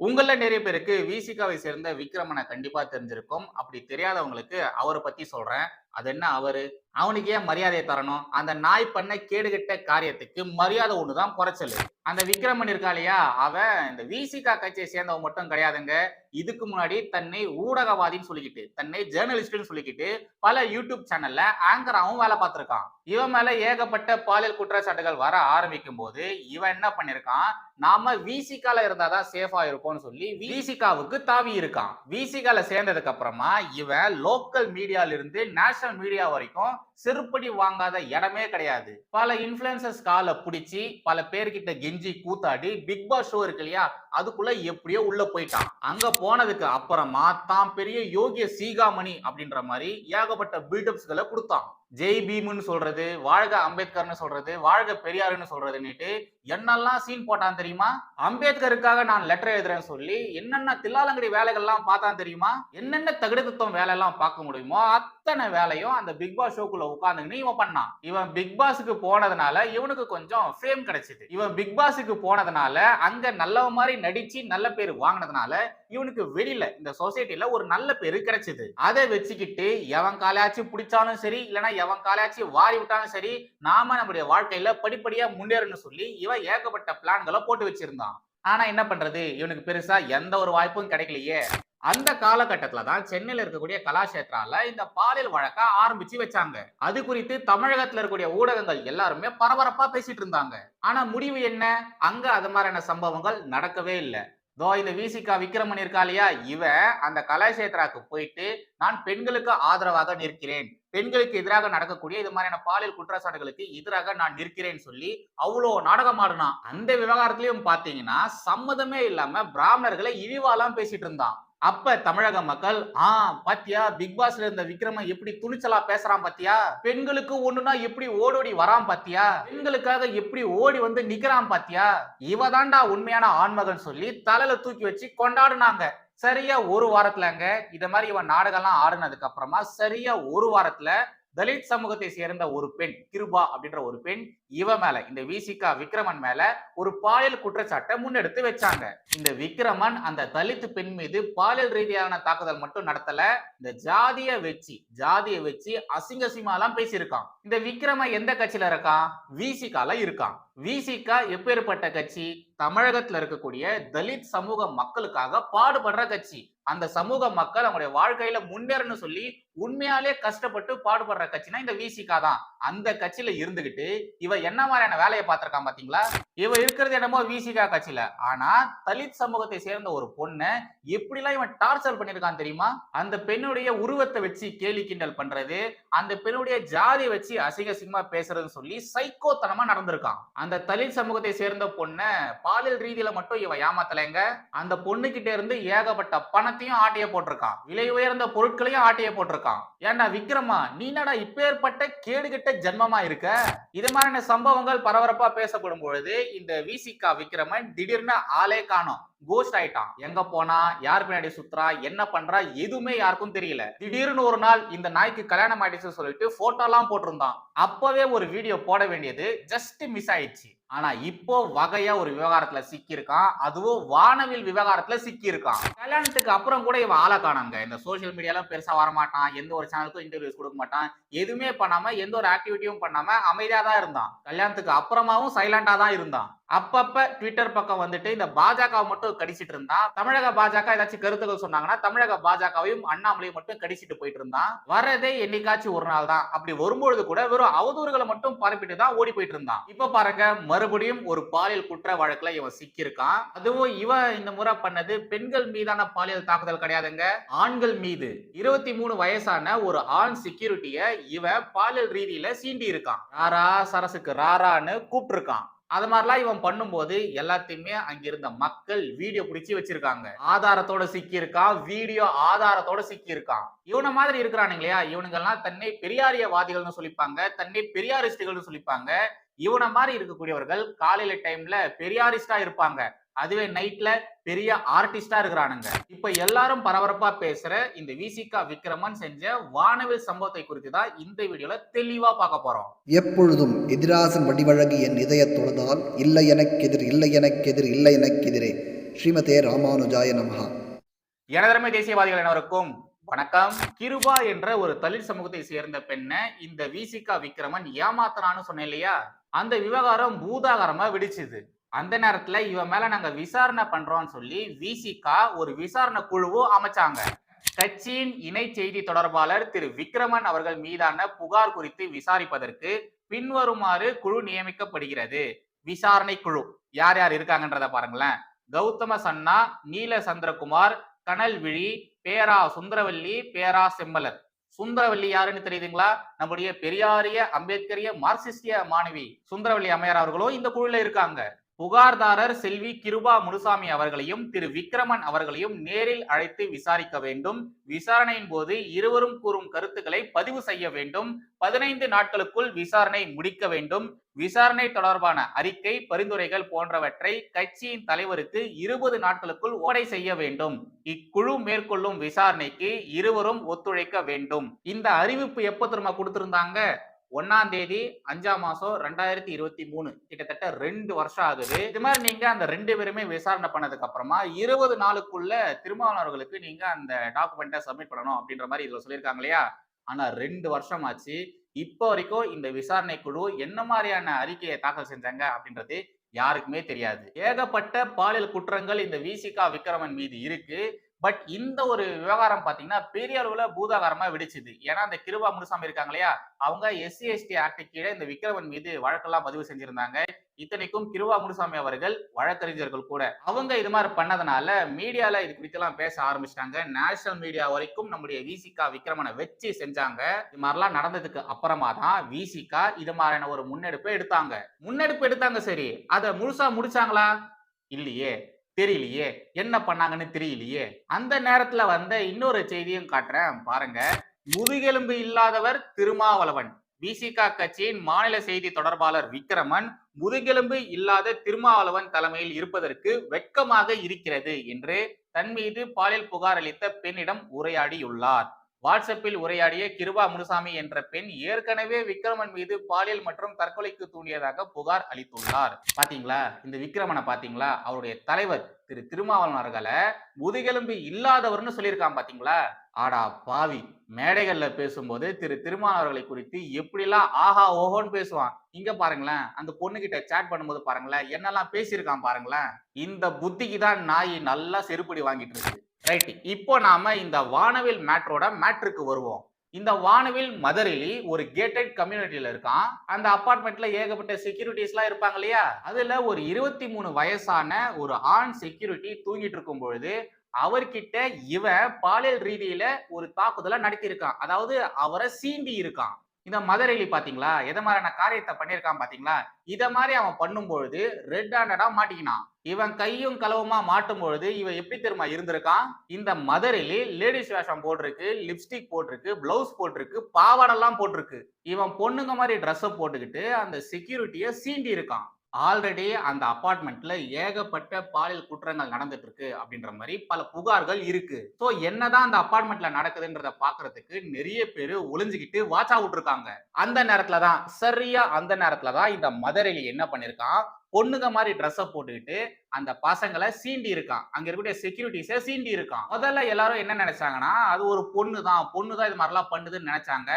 உங்கள நிறைய பேருக்கு விசிகாவை சேர்ந்த விக்ரமனை கண்டிப்பா தெரிஞ்சிருக்கும். அப்படி தெரியாதவங்களுக்கு அவரை பத்தி சொல்றேன். அது என்ன அவரு? அவனுக்கு ஏன் மரியாதையை தரணும்? அந்த நாய் பண்ண கேடுகெட்ட காரியத்துக்கு மரியாதை ஒண்ணுதான் குறைச்சல். அந்த விக்ரமன் இருக்கா இல்லையா? அவன் இந்த விசிகா கட்சியை சேர்ந்தவன் மட்டும் கிடையாதுங்க. இதுக்கு முன்னாடி தன்னை ஊடகவாதின்னு சொல்லிக்கிட்டு தன்னை ஜேர்னலிஸ்ட்னு சொல்லிக்கிட்டு பல யூடியூப் சேனல்ல ஆங்கராவும் வேலை பார்த்திருக்கான். இவன் மேல ஏகப்பட்ட பாலியல் குற்றச்சாட்டுகள் வர ஆரம்பிக்கும் போது இவன் என்ன பண்ணிருக்கான்? நாம விசிகால இருந்தாதான் சேஃபா இருப்போம்னு சொல்லி விசிகாவுக்கு தாவி இருக்கான். விசிகால சேர்ந்ததுக்கு அப்புறமா இவன் லோக்கல் மீடியால இருந்து நேஷனல் மீடியா வரைக்கும் செருப்படி வாங்காத இடமே கிடையாது. பல இன்ஃபுளுசர்ஸ் காலை பிடிச்சி பல பேர்கிட்ட கெஞ்சி கூத்தாடி பிக் பாஸ் ஷோ இருக்கு இல்லையா அதுக்குள்ள எப்படியோ உள்ள போயிட்டான். அங்க போனதுக்கு அப்புறமா தான் பெரிய யோகிய சீகாமணி அப்படின்ற மாதிரி ஏகப்பட்ட பில்டப்ஸ்களை கொடுத்தான். ஜெய் பீம்னு சொல்றது வாழ்க அம்பேத்கர்னு சொல்றது வாழ்க பெரியாருன்னு சொல்றதுன்னுட்டு என்னெல்லாம் சீன் போட்டான் தெரியுமா? அம்பேத்கருக்காக நான் லெட்டர் எழுதுறேன்னு சொல்லி என்னென்ன தில்லாலங்கடி வேலைகள்லாம் பார்த்தான் தெரியுமா? என்னென்ன தகுதித்துவம் வேலையெல்லாம் பார்க்க முடியுமோ அத்தனை வேலையும் அந்த பிக் பாஸ் ஷோக்குள்ள உட்காந்துக்கின்னு இவன் பண்ணான். இவன் பிக் பாஸுக்கு போனதுனால இவனுக்கு கொஞ்சம் ஃபேம் கிடைச்சிது. இவன் பிக் பாஸுக்கு போனதுனால அங்க நல்ல மாதிரி நடிச்சு நல்ல பேர் வாங்கினதுனால இவனுக்கு வெளியில இந்த சொசைட்டில ஒரு நல்ல பேரு கிடைச்சது. அதை வச்சுக்கிட்டு எவன் காலையாச்சும் பிடிச்சாலும் சரி இல்லைன்னா எவன் காலையாச்சும் வாரி விட்டாலும் சரி நாம நம்முடைய வாழ்க்கையில படிப்படியா முன்னேறணும்னு சொல்லி இவன் ஏகப்பட்ட பிளான்களை போட்டு வச்சிருந்தான். ஆனா என்ன பண்றது? இவனுக்கு பெருசா எந்த ஒரு வாய்ப்பும் கிடைக்கலையே. அந்த காலகட்டத்துல தான் சென்னையில இருக்கக்கூடிய கலாஷேத்ரால இந்த பாலியல் வழக்க ஆரம்பிச்சு வச்சாங்க. அது குறித்து தமிழகத்துல இருக்கக்கூடிய ஊடகங்கள் எல்லாருமே பரபரப்பா பேசிட்டு இருந்தாங்க. ஆனா முடிவு என்ன? அங்க அது மாதிரியான சம்பவங்கள் நடக்கவே இல்லை. தோ இந்த விசிகா விக்ரமன் இருக்கா இல்லையா இவன் அந்த கலாஷேத்ராக்கு போயிட்டு நான் பெண்களுக்கு ஆதரவாக நிற்கிறேன். பெண்களுக்கு எதிராக நடக்கக்கூடிய இது மாதிரியான பாலியல் குற்றச்சாட்டுகளுக்கு எதிராக நான் நிற்கிறேன்னு சொல்லி அவ்வளோ நாடகம் ஆடுனான் அந்த விவகாரத்திலையும் பாத்தீங்கன்னா சம்மதமே இல்லாம பிராமணர்களை இழிவாலாம் பேசிட்டு இருந்தான். அப்ப தமிழக மக்கள் ஆ பாத்தியா பிக் பாஸ்ல இருந்த விக்ரமன் எப்படி துணிச்சலா பேசுறான் பாத்தியா? பெண்களுக்கு ஒண்ணுனா எப்படி ஓடோடி வரான் பாத்தியா? பெண்களுக்காக எப்படி ஓடி வந்து நிக்கிறான் பாத்தியா? இவ தாண்டா உண்மையான ஆண்மகன் சொல்லி தலையில தூக்கி வச்சு கொண்டாடுனாங்க. சரியா ஒரு வாரத்துலங்க இத மாதிரி இவன் நாடகம்லாம் ஆடுனதுக்கு அப்புறமா சரியா ஒரு வாரத்துல தலித் சமூகத்தை சேர்ந்த ஒரு பெண் கிருபா அப்படின்ற ஒரு பெண் இவ மேல இந்த விசிகா விக்ரமன் மேல ஒரு பாலியல் குற்றச்சாட்டை முன்னெடுத்து வச்சாங்க. இந்த விக்ரமன் அந்த தலித் பெண் மீது பாலியல் ரீதியான தாக்குதல் மட்டும் நடத்தல. இந்த ஜாதிய வச்சு ஜாதிய வச்சு அசிங்க அசிங்கமாலாம் பேசியிருக்கான். இந்த விக்ரம எந்த கட்சியில இருக்கான்? விசிகால இருக்கான். விசிகா எப்பேற்பட்ட கட்சி? தமிழகத்துல இருக்கக்கூடிய தலித் சமூக மக்களுக்காக பாடுபடுற கட்சி. அந்த சமூக மக்கள் அவங்களுடைய வாழ்க்கையில முன்னேறணும் சொல்லி உண்மையாலே கஷ்டப்பட்டு பாடுபடுற கட்சினா இந்த விசிகா தான். அந்த கட்சியில இருந்துகிட்டு இவ என்ன மாதிரியான வேலையை பார்த்திருக்கான் பாத்தீங்களா? இவ இருக்கிறது என்னமோ விசிகா கட்சியில. ஆனா தலித் சமூகத்தை சேர்ந்த ஒரு பொண்ணை எப்படிலாம் இவன் டார்ச்சர் பண்ணிருக்கான் தெரியுமா? அந்த பெண்ணுடைய உருவத்தை வச்சு கேலி கிண்டல் பண்றது அந்த பெண்ணுடைய ஜாதியை வச்சு அசிங்க சிங்கமா பேசுறதுன்னு சொல்லி சைக்கோத்தனமா நடந்திருக்கான். அந்த தலித் சமூகத்தை சேர்ந்த பொண்ணை பாலியல் ரீதியில மட்டும் இவன் ஏமாத்தலைங்க. அந்த பொண்ணு கிட்ட இருந்து ஏகப்பட்ட பணத்தையும் ஆட்டிய போட்டிருக்கான். விலை உயர்ந்த பொருட்களையும் ஆட்டிய போட்டிருக்கான். ஏன்டா விக்ரமா நீ என்னடா இப்பேற்பட்ட கேடுகெட்ட ஜென்மமா இருக்க? இது மாதிரியான சம்பவங்கள் பரபரப்பா பேசப்படும் பொழுது இந்த விசிகா விக்ரமன் திடீர்னு ஆளே காணும். கோஸ்ட் ஆயிட்டான். எங்க போனா? யார் பின்னாடி சுத்துறா? என்ன பண்றா? எதுவுமே யாருக்கும் தெரியல. திடீர்னு ஒரு நாள் இந்த நாய்க்கு கல்யாணம் ஆயிடுச்சு சொல்லிட்டு போட்டோ எல்லாம் போட்டிருந்தான். அப்பவே ஒரு வீடியோ போட வேண்டியது ஜஸ்ட் மிஸ் ஆயிடுச்சு. ஆனா இப்போ வகையா ஒரு விவகாரத்துல சிக்கி இருக்கான் அதுவும் வானவில் விவகாரத்துல சிக்கி இருக்கான் கல்யாணத்துக்கு அப்புறம் கூட இவன் ஆளை காணாங்க. இந்த சோசியல் மீடியாலாம் பெருசா வரமாட்டான். எந்த ஒரு சேனலுக்கும் இன்டர்வியூஸ் கொடுக்க மாட்டான். எதுவுமே பண்ணாம எந்த ஒரு ஆக்டிவிட்டியும் பண்ணாம அமைதியா தான் இருந்தான். கல்யாணத்துக்கு அப்புறமாவும் சைலண்டா தான் இருந்தான். அப்பப்ப ட்விட்டர் பக்கம் வந்துட்டு இந்த பாஜக மட்டும் கடிச்சிட்டு இருந்தான் தமிழக பாஜக ஏதாச்சும் கருத்துக்கள் சொன்னாங்கன்னா தமிழக பாஜகவையும் அண்ணாமலையும் மட்டும் கடிச்சிட்டு போயிட்டு இருந்தான் வரதே என்னைக்காச்சும் ஒரு நாள் தான். அப்படி வரும்பொழுது கூட வெறும் அவதூறுகளை மட்டும் பரப்பிட்டு தான் ஓடி போயிட்டு இருந்தான் இப்ப பாருங்க மறுபடியும் ஒரு பாலியல் குற்ற வழக்குல இவன் சிக்கியிருக்கான். அதுவும் இவன் இந்த முறை பண்ணது பெண்கள் மீதான பாலியல் தாக்குதல் கிடையாதுங்க. ஆண்கள் மீது இருபத்தி மூணு வயசான ஒரு ஆண் செக்யூரிட்டிய இவன் பாலியல் ரீதியில சீண்டி இருக்கான் ராரா சரசுக்கு ராரான்னு கூப்பிட்டு இருக்கான் அது மாதிரிலாம் இவன் பண்ணும்போது எல்லாத்தையுமே அங்கிருந்த மக்கள் வீடியோ பிடிச்சி வச்சிருக்காங்க. ஆதாரத்தோட சிக்கியிருக்கான் வீடியோ ஆதாரத்தோட சிக்கியிருக்கான். இவனை மாதிரி இருக்கிறானுங்க இல்லையா? இவனுங்கெல்லாம் தன்னை பெரியாரியவாதிகள்னு சொல்லிப்பாங்க தன்னை பெரியாரிஸ்டுகள்னு சொல்லிப்பாங்க. இவனை மாதிரி இருக்கக்கூடியவர்கள் காலையில டைம்ல பெரியாரிஸ்டா இருப்பாங்க. அதுவே நைட்ல பெரிய ஆர்டிஸ்டா இருக்கிறானுங்க. இப்ப எல்லாரும் பரபரப்பா பேசுற இந்த விசிகா விக்ரமன் செஞ்ச வானவில் சம்பவத்தை குறித்து தான் இந்த வீடியோல தெளிவா பார்க்க போறோம். எப்பொழுதும் எதிராசன் வடிவழகு என் இதயத் தொழுதால் இல்லை எனக்கெதிர் இல்லை எனக்கெதிர் இல்லை எனக்கெதிரே ஸ்ரீமதே ராமானுஜாய நமஹா. எனதரமை தேசியவாதிகள் அனைவருக்கும் வணக்கம். கிருபா என்ற ஒரு தலித் சமூகத்தை சேர்ந்த பெண்ணை இந்த விசிகா விக்ரமன் ஏமாத்தனான்னு சொன்னேன் இல்லையா? அந்த விவகாரம் பூதாகரமா வெடிச்சுது. அந்த நேரத்துல இவன் மேல நாங்க விசாரணை பண்றோம்னு சொல்லி விசிகா ஒரு விசாரணை குழுவும் அமைச்சாங்க. கட்சியின் இணை செய்தி தொடர்பாளர் திரு விக்ரமன் அவர்கள் மீதான புகார் குறித்து விசாரிப்பதற்கு பின்வருமாறு குழு நியமிக்கப்படுகிறது. விசாரணை குழு. யார் யார் இருக்காங்கன்றத பாருங்களேன். கௌதம சன்னா நீல சந்திரகுமார் கனல்விழி பேரா சுந்தரவல்லி பேரா செம்மலர். சுந்தரவல்லி யாருன்னு தெரியுதுங்களா? நம்முடைய பெரியாரிய அம்பேத்கரிய மார்க்சிஸ்டிய மாணவி சுந்தரவல்லி அம்மையார் அவர்களும் இந்த குழுல இருக்காங்க. புகார்தாரர் செல்வி கிருபா முனுசாமி அவர்களையும் திரு விக்ரமன் அவர்களையும் நேரில் அழைத்து விசாரிக்க வேண்டும். விசாரணையின் போது இருவரும் கூறும் கருத்துக்களை பதிவு செய்ய வேண்டும். பதினைந்து நாட்களுக்குள் விசாரணை முடிக்க வேண்டும். விசாரணை தொடர்பான அறிக்கை பரிந்துரைகள் போன்றவற்றை கட்சியின் தலைவருக்கு இருபது நாட்களுக்குள் ஓடை செய்ய வேண்டும். இக்குழு மேற்கொள்ளும் விசாரணைக்கு இருவரும் ஒத்துழைக்க வேண்டும். இந்த அறிவிப்பு எப்ப திரும்ப கொடுத்திருந்தாங்க? ஒன்னாம் தேதி அஞ்சாம் மாசம் ரெண்டாயிரத்தி இருபத்தி மூணு. கிட்டத்தட்ட ரெண்டு வருஷம் ஆகுது. இது மாதிரி நீங்க அந்த ரெண்டு பேருமே விசாரணை பண்ணதுக்கு அப்புறமா இருபது நாளுக்குள்ள திருமாவளவர்களுக்கு நீங்க அந்த டாக்குமெண்ட்டை சப்மிட் பண்ணணும் அப்படின்ற மாதிரி இதுல சொல்லியிருக்காங்க இல்லையா? ஆனா ரெண்டு வருஷம் ஆச்சு. இப்போ வரைக்கும் இந்த விசாரணை குழு என்ன மாதிரியான அறிக்கையை தாக்கல் செஞ்சாங்க அப்படின்றது யாருக்குமே தெரியாது. ஏகப்பட்ட பாலியல் குற்றங்கள் இந்த விசிகா விக்ரமன் மீது இருக்கு. பட் இந்த ஒரு விவகாரம் பாத்தீங்கன்னா பெரிய அளவுல பூதாகாரமா வெடிச்சுது. ஏன்னா அந்த கிருபா முனுசாமி இருக்காங்க இல்லையா? அவங்க எஸ்சி எஸ்டி ஆக்ட் கீழே இந்த விக்ரமன் மீது வழக்கெல்லாம் பதிவு செஞ்சிருந்தாங்க. இத்தனைக்கும் கிருபா முனுசாமி அவர்கள் வழக்கறிஞர்கள் கூட. அவங்க இது மாதிரி பண்ணதுனால மீடியால இது குறித்தெல்லாம் பேச ஆரம்பிச்சிட்டாங்க. நேஷனல் மீடியா வரைக்கும் நம்முடைய விசிகா விக்ரமனை வச்சு செஞ்சாங்க. இது மாதிரிலாம் நடந்ததுக்கு அப்புறமா தான் விசிகா இது மாதிரியான ஒரு முன்னெடுப்பை எடுத்தாங்க. முன்னெடுப்பு எடுத்தாங்க சரி. அதை முழுசா முடிச்சாங்களா? இல்லையே. தெரியலையே என்ன பண்ணாங்கன்னு தெரியலையே. அந்த நேரத்துல வந்த இன்னொரு செய்தியும் காட்டுறேன் பாருங்க. முதுகெலும்பு இல்லாதவர் திருமாவளவன். விசிகா கட்சியின் மாநில செய்தி தொடர்பாளர் விக்ரமன் முதுகெலும்பு இல்லாத திருமாவளவன் தலைமையில் இருப்பதற்கு வெட்கமாக இருக்கிறது என்று தன் மீது பாலியல் புகார் அளித்த பெண்ணிடம் உரையாடியுள்ளார். வாட்ஸ்அப்பில் உரையாடிய கிருபா முனுசாமி என்ற பெண் ஏற்கனவே விக்ரமன் மீது பாலியல் மற்றும் தற்கொலைக்கு தூண்டியதாக புகார் அளித்துள்ளார். பாத்தீங்களா? இந்த விக்ரமனை பாத்தீங்களா? அவருடைய தலைவர் திரு திருமாவளவன் அவர்களை முதுகெலும்பு இல்லாதவர்னு சொல்லியிருக்கான் பாத்தீங்களா? ஆடா பாவி. மேடைகள்ல பேசும்போது திரு திருமாவளவர்களை குறித்து எப்படிலாம் ஆஹா ஓஹோன்னு பேசுவான். இங்க பாருங்களேன். அந்த பொண்ணு கிட்ட சேட் பண்ணும்போது பாருங்களேன். என்னெல்லாம் பேசியிருக்கான் பாருங்களேன். இந்த புத்திக்கு தான் நாய் நல்லா செருப்படி வாங்கிட்டு இருக்கு. ரைட் இப்போ நாம இந்த வானவில் மேட்ரோட மேட்ருக்கு வருவோம். இந்த வானவில் மதுரையிலி ஒரு கேட்டட் கம்யூனிட்டியில இருக்கான். அந்த அப்பார்ட்மெண்ட்ல ஏகப்பட்ட செக்யூரிட்டிஸ் எல்லாம் இருப்பாங்க இல்லையா? அதுல ஒரு இருபத்தி மூணு வயசான ஒரு ஆண் செக்யூரிட்டி தூங்கிட்டு இருக்கும் பொழுது அவர்கிட்ட இவன் பாலியல் ரீதியில ஒரு தாக்குதலை நடத்தியிருக்கான். அதாவது அவரை சீண்டி இருக்கான். இந்த மதுரையிலி பாத்தீங்களா? எதை மாதிரியான காரியத்தை பண்ணியிருக்கான் பாத்தீங்களா? இதை மாதிரி அவன் பண்ணும்பொழுது ரெட் ஹேண்டடா மாட்டிக்கினான். இவன் கையும் களவுமா மாட்டும் பொழுது இவன் எப்படி தெரியுமா இருந்திருக்கான்? இந்த மதுரையிலே லேடிஸ் வேஷம் போட்டிருக்கு லிப்ஸ்டிக் போட்டிருக்கு பிளவுஸ் போட்டிருக்கு பாவாடெல்லாம் போட்டிருக்கு. இவன் பொண்ணுங்க மாதிரி ட்ரெஸ்ஸை போட்டுக்கிட்டு அந்த செக்யூரிட்டியை சீண்டி இருக்கான் ஆல்ரெடி அந்த அப்பார்ட்மெண்ட்ல ஏகப்பட்ட பாலியல் குற்றங்கள் நடந்துட்டு இருக்கு அப்படின்ற மாதிரி பல புகார்கள் இருக்கு. ஸோ என்னதான் அந்த அப்பார்ட்மெண்ட்ல நடக்குதுன்றத பாக்குறதுக்கு நிறைய பேர் ஒளிஞ்சுக்கிட்டு வாட்ச் அவுட் இருக்காங்க. அந்த நேரத்துல தான் சரியா அந்த நேரத்துல தான் இந்த மதுரையில என்ன பண்ணிருக்கான்? பொண்ணுங்க மாதிரி ட்ரெஸ்ஸை போட்டுக்கிட்டு அந்த பசங்களை சீண்டி இருக்கான். அங்க இருக்கக்கூடிய செக்யூரிட்டிஸை சீண்டி இருக்கான். முதல்ல எல்லாரும் என்ன நினைச்சாங்கன்னா அது ஒரு பொண்ணு தான் பொண்ணு தான் இது மாதிரிலாம் பண்ணுதுன்னு நினைச்சாங்க.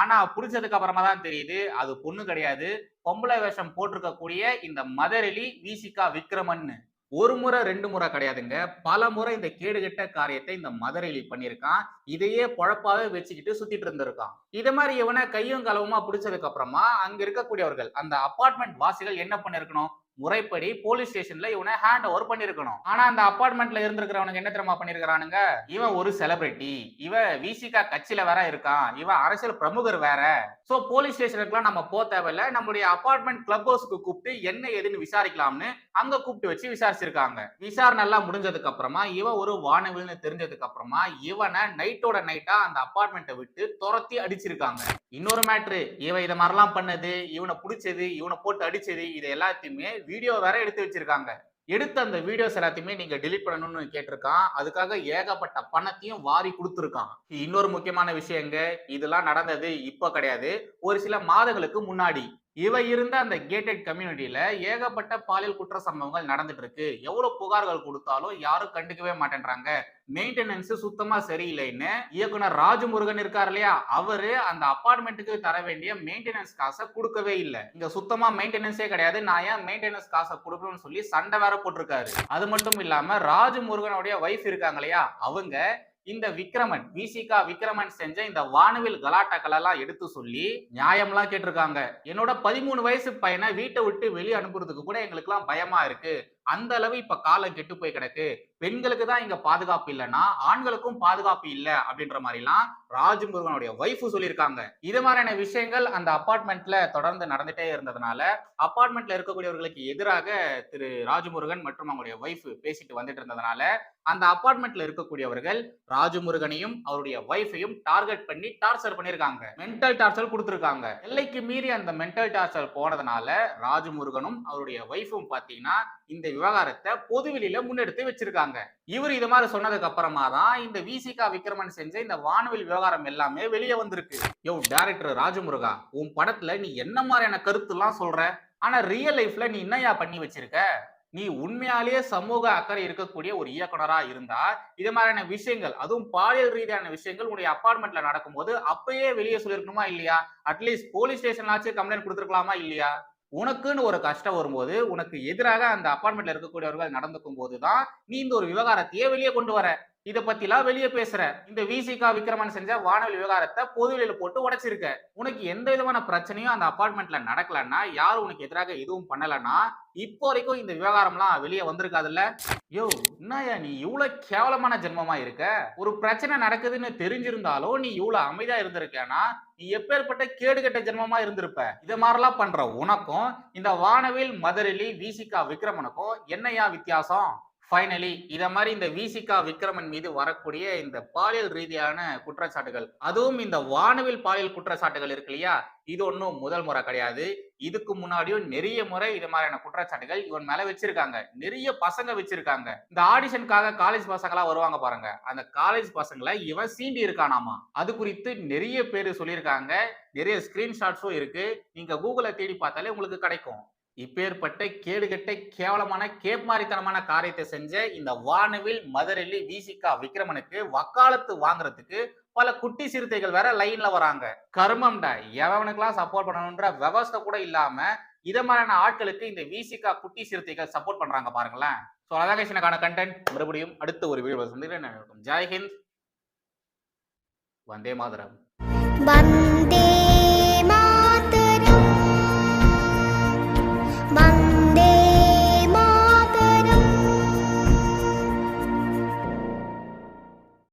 ஆனா புடிச்சதுக்கு அப்புறமா தான் தெரியுது அது பொண்ணு கிடையாது. பொம்பளை வேஷம் போட்டிருக்கக்கூடிய இந்த மதரெலி விசிகா விக்ரமன்னு ஒரு முறை ரெண்டு முறை கிடையாதுங்க. பல முறை இந்த கேடுகட்ட காரியத்தை இந்த மதுரையில பண்ணியிருக்கான். இதையே பொழப்பாவே வச்சுக்கிட்டு சுத்திட்டு இருந்திருக்கான். இது மாதிரி இவனை கையும் களவுமா பிடிச்சதுக்கு அப்புறமா அங்க இருக்கக்கூடியவர்கள் அந்த அப்பார்ட்மெண்ட் வாசிகள் என்ன பண்ணிருக்கணும்? முறைப்படி போலீஸ் ஸ்டேஷன்ல இவனை ஹேண்ட் ஓவர் பண்ணிருக்கணும். ஆனா அந்த அப்பார்ட்மெண்ட்ல இருந்திருக்கிறவனுக்கு என்ன தெரியுமா பண்ணிருக்கிறானுங்க? இவன் ஒரு செலிபிரிட்டி இவன் விசிகா கட்சியில வேற இருக்கான். இவன் அரசியல் பிரமுகர் வேற. சோ போலீஸ் ஸ்டேஷனுக்குலாம் நம்ம போக தேவையில்ல. நம்மளுடைய அப்பார்ட்மெண்ட் கிளப் ஹவுஸ்க்கு கூப்பிட்டு என்ன ஏதுன்னு விசாரிக்கலாம்னு அங்க கூப்பிட்டு வச்சு விசாரிச்சிருக்காங்க. விசாரணை எல்லாம் முடிஞ்சதுக்கு அப்புறமா இவன் ஒரு வானவில்னு தெரிஞ்சதுக்கு அப்புறமா இவனை நைட்டோட நைட்டா அந்த அப்பார்ட்மெண்ட்டை விட்டு துரத்தி அடிச்சிருக்காங்க. இன்னொரு மேட்ரு இவன் இதை மாதிரிலாம் பண்ணது இவனை பிடிச்சது இவனை போட்டு அடிச்சது இது எல்லாத்தையுமே வீடியோ வேற எடுத்து வச்சிருக்காங்க. எடுத்த அந்த வீடியோஸ் எல்லாத்தையுமே நீங்க டிலீட் பண்ணணும்னு கேட்டிருக்கான். அதுக்காக ஏகப்பட்ட பணத்தையும் வாரி கொடுத்துருக்கான். இன்னொரு முக்கியமான விஷயங்க இதெல்லாம் நடந்தது இப்போ கிடையாது. ஒரு சில மாதங்களுக்கு முன்னாடி இவ இருந்த அந்த கேட்டட் கம்யூனிட்டியில ஏகப்பட்ட பாலியல் குற்ற சம்பவங்கள் நடந்துட்டு இருக்கு. எவ்வளவு புகார்கள் கொடுத்தாலும் யாரும் கண்டுக்கவே மாட்டேன்றாங்க. மெயின்டெனன்ஸ் சுத்தமா சரியில்லைன்னு இயக்குனர் ராஜமுருகன் இருக்கார் இல்லையா? அவரு அந்த அப்பார்ட்மெண்ட்டுக்கு தர வேண்டிய மெயின்டெனன்ஸ் காசை கொடுக்கவே இல்லை. இங்க சுத்தமா மெயின்டெனன்ஸே கிடையாது. நான் ஏன் மெயின்டெனன்ஸ் காசை கொடுக்கணும்னு சொல்லி சண்டை வேற போட்டிருக்காரு. அது மட்டும் இல்லாம ராஜமுருகனுடைய வைஃப் இருக்காங்க இல்லையா? அவங்க இந்த விக்ரமன் விசிகா விக்ரமன் செஞ்ச இந்த வானவில் கலாட்டாக்கள் எல்லாம் எடுத்து சொல்லி நியாயம்லாம் கேட்டிருக்காங்க. என்னோட பதிமூணு வயசு பையனை வீட்டை விட்டு வெளியே அனுப்புறதுக்கு கூட எங்களுக்குலாம் பயமா இருக்கு. அந்த அளவு இப்ப காலம் கெட்டு போய் கிடக்கு. பெண்களுக்கு தான் இங்க பாதுகாப்பு இல்லைன்னா ஆண்களுக்கும் பாதுகாப்பு இல்லை அப்படின்ற மாதிரிலாம் ராஜமுருகனுடைய ஒய்ஃப் சொல்லியிருக்காங்க. இது மாதிரியான விஷயங்கள் அந்த அப்பார்ட்மெண்ட்ல தொடர்ந்து நடந்துட்டே இருந்ததுனால அப்பார்ட்மெண்ட்ல இருக்கக்கூடியவர்களுக்கு எதிராக திரு ராஜமுருகன் மற்றும் அவங்களுடைய ஒய்ஃப் பேசிட்டு வந்துட்டு இருந்ததுனால அந்த அப்பார்ட்மெண்ட்ல இருக்கக்கூடியவர்கள் ராஜமுருகனையும் அவருடைய ஒய்ஃபையும் டார்கெட் பண்ணி டார்ச்சர் பண்ணிருக்காங்க மென்டல் டார்ச்சர் கொடுத்துருக்காங்க. எல்லைக்கு மீறி அந்த மென்டல் டார்ச்சர் போனதுனால ராஜமுருகனும் அவருடைய ஒய்ஃபும் பாத்தீங்கன்னா இந்த விவகாரத்தை பொதுவெளியில முன்னெடுத்து வச்சிருக்காங்க. இவர் இது மாதிரி சொன்னதுக்கு அப்புறமா தான் இந்த விசிகா விக்ரமன் செஞ்ச இந்த வானவில் விவகாரம் எல்லாமே வெளியே வந்திருக்கு. யோ டேரக்டர் ராஜமுருகா உன் படத்துல நீ என்ன மாதிரியான கருத்துலாம் சொல்ற? ஆனா ரியல் லைஃப்ல நீ என்னையா பண்ணி வச்சிருக்க? நீ உண்மையாலேயே சமூக அக்கறை இருக்கக்கூடிய ஒரு இயக்குனரா இருந்தா இது மாதிரியான விஷயங்கள் அதுவும் பாலியல் ரீதியான விஷயங்கள் உன்னுடைய அப்பார்ட்மெண்ட்ல நடக்கும்போது அப்பயே வெளியே சொல்லியிருக்கணுமா இல்லையா? அட்லீஸ்ட் போலீஸ் ஸ்டேஷன்லாச்சும் கம்ப்ளைண்ட் கொடுத்துருக்கலாமா இல்லையா? உனக்குன்னு ஒரு கஷ்டம் வரும்போது உனக்கு எதிராக அந்த அப்பார்ட்மெண்ட்ல இருக்கக்கூடியவர்கள் நடந்துக்கும் போதுதான் நீ இந்த ஒரு விவகாரத்தையே வெளியே கொண்டு வர. இதை பத்திலாம் வெளியே பேசுற இந்த விசிகா விக்ரமன் செஞ்ச வானொலி விவகாரத்தை பொதுவெளியில போட்டு உடைச்சிருக்க. உனக்கு எந்த விதமான பிரச்சனையும் அந்த அபார்ட்மெண்ட்ல நடக்கலன்னா யாரும் உனக்கு எதிராக எதுவும் பண்ணலன்னா இப்போ வரைக்கும் இந்த விவகாரம்லாம் வெளியே வந்திருக்காதுல்ல? யோ என்னய்யா நீ இவ்வளவு கேவலமான ஜென்மமா இருக்க? ஒரு பிரச்சனை நடக்குதுன்னு தெரிஞ்சிருந்தாலும் நீ இவ்வளவு அமைதியா இருந்திருக்கனா நீ எப்பேற்பட்ட கேடுகெட்ட ஜென்மமா இருந்திருப்ப? இத மாதிரிலாம் பண்ற உனக்கும் இந்த வானவில் மதுரலி விசிகா விக்ரமனுக்கும் என்னையா வித்தியாசம்? ஃபைனலி இத மாதிரி இந்த விசிகா விக்ரமன் மீது வரக்கூடிய இந்த பாலியல் ரீதியான குற்றச்சாட்டுகள் அதுவும் இந்த வானவில் பாலியல் குற்றச்சாட்டுகள் இருக்கு இல்லையா? இது ஒன்றும் முதல் முறை கிடையாது. இதுக்கு முன்னாடியும் நிறைய முறை இது மாதிரியான குற்றச்சாட்டுகள் இவன் மேல வச்சிருக்காங்க. நிறைய பசங்க வச்சிருக்காங்க. இந்த ஆடிஷனுக்காக காலேஜ் பசங்களா வருவாங்க பாருங்க. அந்த காலேஜ் பசங்களை இவன் சீண்டி இருக்கானாமா? அது குறித்து நிறைய பேர் சொல்லியிருக்காங்க. நிறைய ஸ்கிரீன்ஷாட்ஸும் இருக்கு. நீங்க கூகுளை தேடி பார்த்தாலே உங்களுக்கு கிடைக்கும். இப்பேற்பட்ட கேடுகெட்ட கேவலமான கேப்மாரித்தனமான காரியத்தை செஞ்ச இந்த வானவில் மதுரெல்லி விசிகா விக்ரமனுக்கு வக்காலத்து வாங்குறதுக்கு பல குட்டி சிறுத்தைகள் வேற லைன்ல வராங்க. கர்மம்டா எவனுக்கெல்லாம் சப்போர்ட் பண்ணணுன்ற விவஸ்தை கூட இல்லாம இத மாதிரியான ஆட்களுக்கு இந்த விசிகா குட்டி சிறுத்தைகள் சப்போர்ட் பண்றாங்க பாருங்களேன். ஸோ அதான் எனக்கான கண்டென்ட் மறுபடியும் அடுத்த ஒரு வீடியோ சந்திக்கிறேன். ஜெய்ஹிந்த் வந்தே மாதரம்.